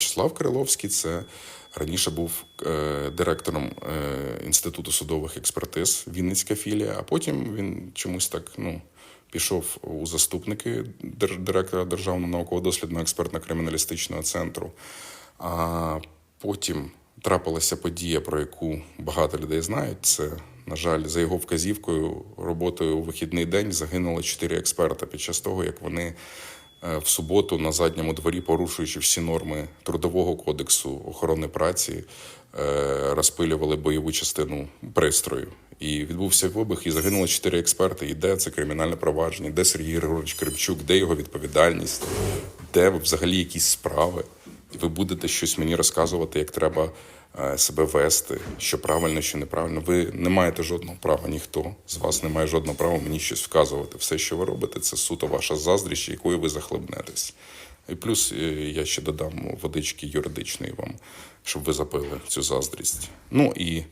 Вячеслав Криловський це раніше був е, директором е, Інституту судових експертиз Вінницька філія, а потім він чомусь так ну, пішов у заступники дир- директора Державного науково-дослідного експертно-криміналістичного центру. А потім трапилася подія, про яку багато людей знають. Це, на жаль, за його вказівкою, роботою у вихідний день загинуло чотири експерта під час того, як вони в суботу на задньому дворі, порушуючи всі норми трудового кодексу охорони праці, е, розпилювали бойову частину пристрою. І відбувся вибух, і загинуло чотири експерти. І де це кримінальне провадження, де Сергій Григорович Кримчук, де його відповідальність, де взагалі якісь справи. Ви будете щось мені розказувати, як треба е, себе вести, що правильно, що неправильно. Ви не маєте жодного права, ніхто з вас не має жодного права мені щось вказувати. Все, що ви робите, це суто ваша заздрість, якою ви захлебнетесь. І плюс е, я ще додам водички юридичної вам, щоб ви запили цю заздрість. Ну і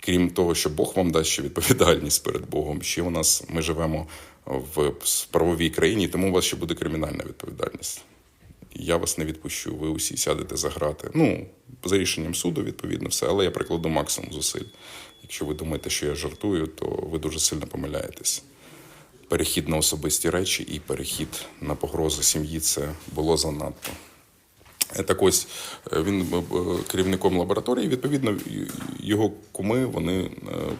крім того, що Бог вам дасть ще відповідальність перед Богом, ще у нас ми живемо в правовій країні, тому у вас ще буде кримінальна відповідальність. Я вас не відпущу, ви усі сядете за грати. Ну, за рішенням суду, відповідно, все, але я прикладу максимум зусиль. Якщо ви думаєте, що я жартую, то ви дуже сильно помиляєтесь. Перехід на особисті речі і перехід на погрози сім'ї це було занадто. Так ось е, він е, е, керівником лабораторії. Відповідно, його куми вони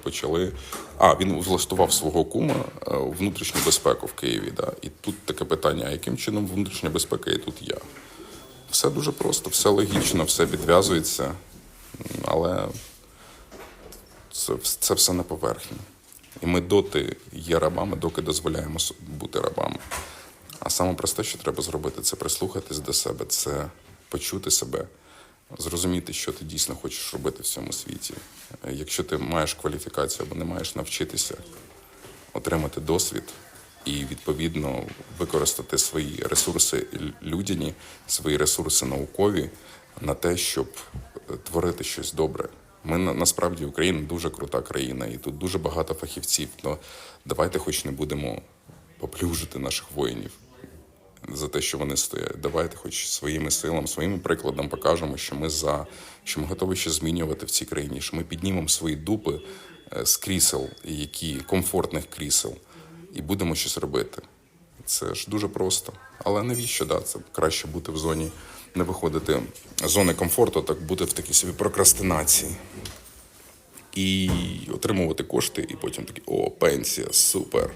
почали. А він влаштував свого кума внутрішню безпеку в Києві. Да? І тут таке питання: яким чином внутрішня безпека і тут я? Все дуже просто, все логічно, все підв'язується, М, але це, це все на поверхні. І ми доти є рабами, доки дозволяємо бути рабами. А саме просте, що треба зробити, це прислухатись до себе, це почути себе, зрозуміти, що ти дійсно хочеш робити в цьому світі. Е, Якщо ти маєш кваліфікацію або не маєш навчитися, отримати досвід і відповідно використати свої ресурси людяні, свої ресурси наукові на те, щоб е, творити щось добре. Ми насправді Україна дуже крута країна, і тут дуже багато фахівців. Но давайте, хоч не будемо поплюжити наших воїнів за те, що вони стоять. Давайте, хоч своїми силами, своїм прикладом покажемо, що ми за, що ми готові ще змінювати в цій країні, що ми піднімемо свої дупи е, з крісел, які комфортних крісел, і будемо щось робити. Це ж дуже просто. Але навіщо да? Це краще бути в зоні, не виходити з зони комфорту, так бути в такій собі прокрастинації. І отримувати кошти, і потім такі о, пенсія, супер.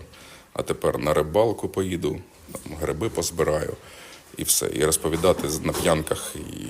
А тепер на рибалку поїду, там гриби позбираю і все. І розповідати на п'янках і